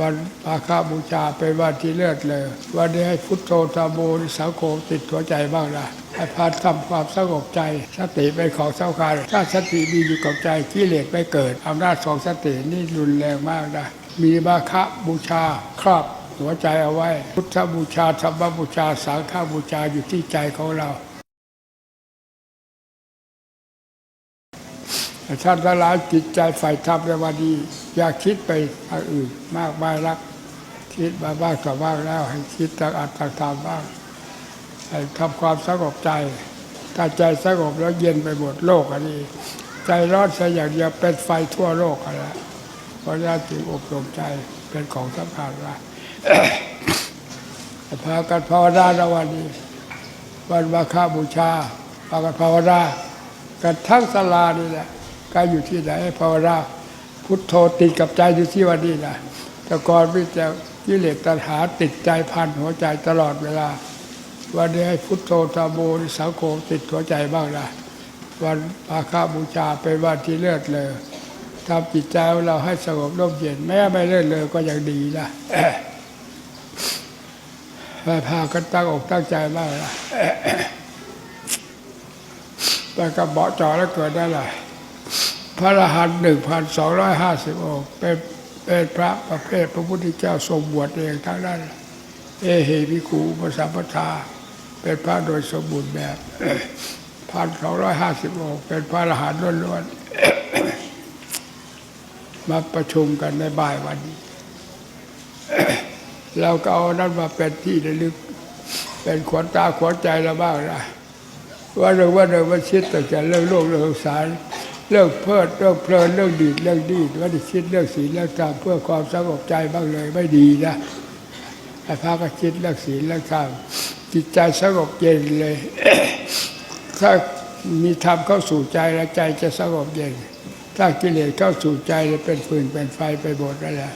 วันมาฆบูชาเป็นวันที่เลิศเลย วันนี้ให้พุทโธธรรมโมนิสังโฆติดหัวใจบ้างนะให้พาทำความสงบใจ สติเป็นของสำคัญถ้าสติมีอยู่กับใจกิเลสไม่เกิดอำนาจของสตินี่รุนแรงมากนะมีมาฆบูชาครอบหัวใจเอาไว้ พุทธบูชาธรรมบูชาสังฆบูชาอยู่ที่ใจของเรา ท่านทั้งหลายจิตใจฝ่ายธรรมในวันนี้อย่าคิดไปทางอื่นมากมายรัก คิดมาบ้างต่อบ้างแล้ว ให้คิดทางอัตตางธรรมบ้างให้ทำความสงบใจถ้าใจสงบแล้วเย็นไปหมดโลกอันนี้ ใจร้อนใส่อย่างเดียวเป็นไฟทั่วโลกกันแล้วเพราะฉะนั้นจึงอบรมใจเป็นของสำคัญว่าพากันภาวนาในวันนี้วันมาฆบูชาพากันภาวนากันทั้งสลานี่แหละ กายอยู่ที่ไหนภาวนาพุทโธติดกับใจอยู่ที่วันนี้นะแต่ก่อนมิจะกิเลสตัณหาติดใจพันหัวใจตลอดเวลา วันนี้ให้พุทโธธรรมโมนิสังโฆติดหัวใจบ้างนะวันมาฆบูชาเป็นวันที่เลิศเลยทำจิตใจของเราให้สงบร่มเย็นแม้ไม่เลิศเลยก็ยังดีนะให้พากันตั้งอกตั้งใจบ้างนะแต่กระเบาะจอแล้วเกิดได้เลย พระรหันต์หนึ่งพันสองร้อยห้าสิบองค์เป็นเป็นพระประเภทพระพุทธเจ้าทรงบวชเองทั้งนั้น เอเฮวิคูปสัมปทาเป็นพระโดยสมบูรณ์แบบพันสองร้อยห้าสิบองค์เป็นพระรหันต์ล้วนๆมาประชุมกันในบ่ายวันนี้เราก็เอานั้นมาเป็นที่ระลึก เป็นขวัญตาขวัญใจเราบ้างนะว่าเราว่าเราว่าคิดแต่จะเรื่องโลกเรื่องสาร เรื่องเพลิดเรื่องเพลินเรื่องดีดเรื่องดีดว่าจะคิดเรื่องศีลเรื่องธรรมเพื่อความสงบใจบ้างเลยไม่ดีนะให้พาก็คิดเรื่องศีลเรื่องธรรมจิตใจสงบเย็นเลย ถ้ามีธรรมเข้าสู่ใจแล้วใจจะสงบเย็น ถ้ากิเลสเข้าสู่ใจจะเป็นฟืนเป็นไฟไปหมดนั่นแหละ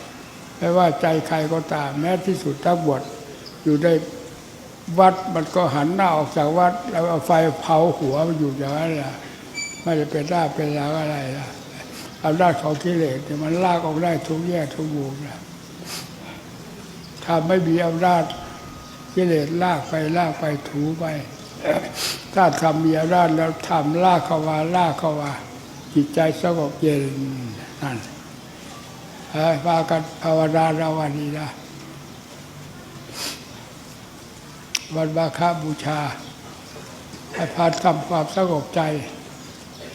ไม่ว่าใจใครก็ตาม แม้ที่สุดถ้าบวชอยู่ในวัดมันก็หันหน้าออกจากวัด แล้วเอาไฟเผาหัวมันอยู่อย่างนั้นแหละ ไม่ได้เป็นหน้าเป็นลังอะไรนะอำนาจของกิเลสเนี่ยมันลากออกได้ทุกแย่ทุกมุมนะถ้าไม่มีอำนาจกิเลสลากไปลากไปถูไปถ้าทำมีอำนาจแล้วทำลากเข้ามาลากเข้ามาจิตใจสงบเย็นนั่นพากันภาวนาเราวันนี้นะวันมาฆบูชาให้พาทำความสงบใจ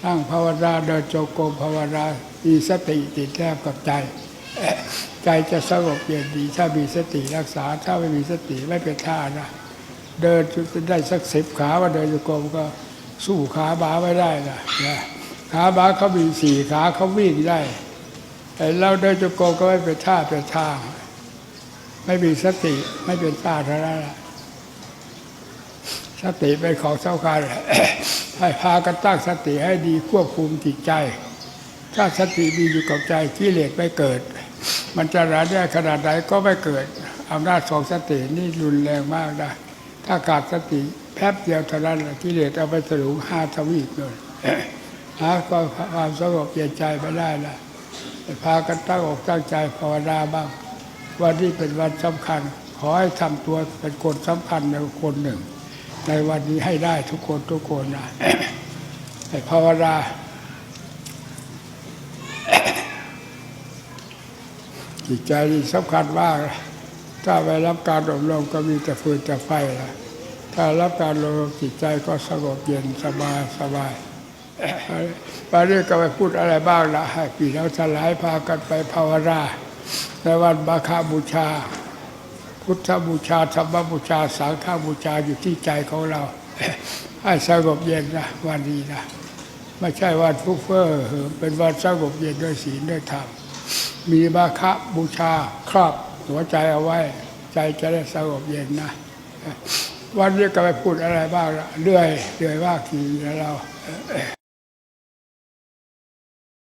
นั่งภาวนาเดินจงกรมภาวนามีสติติดแนบกับใจ ใจจะสงบเย็นดี ถ้ามีสติรักษา ถ้าไม่มีสติไม่เป็นท่านะ เดินจนได้สักสิบขาว่าเดินจงกรมก็สู้ขาบาไม่ได้นะนะขาบาเขามีสี่ขาเขาวิ่งได้แต่เราเดินจงกรมก็ไม่เป็นท่าเป็นทาง ไม่มีสติไม่เป็นท่าเท่านั้นแหละ สติเป็นของสำคัญให้พากันตั้งสติให้ดีควบคุมจิตใจ ถ้าสติมีอยู่กับใจกิเลสไม่เกิด มันจะร้ายได้ขนาดไหนก็ไม่เกิดอำนาจของสตินี่รุนแรงมากนะถ้าขาดสติแป๊บเดียวเท่านั้นกิเลสเอาไปสรุงห้าทวีปเลยหาความสงบเย็นใจไม่ได้ละพากันตั้งอกตั้งใจภาวนาบ้างวันนี้เป็นวันสำคัญ ขอให้ทำตัวเป็นคนสำคัญในคนหนึ่ง ในวันนี้ให้ได้ทุกคนทุกคนนะให้ภาวนาจิตใจนี่สำคัญมาก ถ้าไปรับการอบรมก็มีแต่ฟืนแต่ไฟนะถ้ารับการอบรมจิตใจก็สงบเย็นสบายสบายไปเรื่องก็ไปพูดอะไรบ้างละให้พี่น้องสลายพากันไปภาวนาในวันมาฆบูชา พุทธบูชาธรรมบูชาสังฆบูชาอยู่ที่ใจของเรา ให้สงบเย็นนะวันนี้นะไม่ใช่วันฟุกเฟ้อเหิมเป็นวันสงบเย็นด้วยศีลด้วยธรรมมีมาฆบูชาครอบหัวใจเอาไว้ ใจจะได้สงบเย็นนะวันนี้ก็ไปพูดอะไรบ้างละเรื่อยเรื่อยว่าทีนะเรา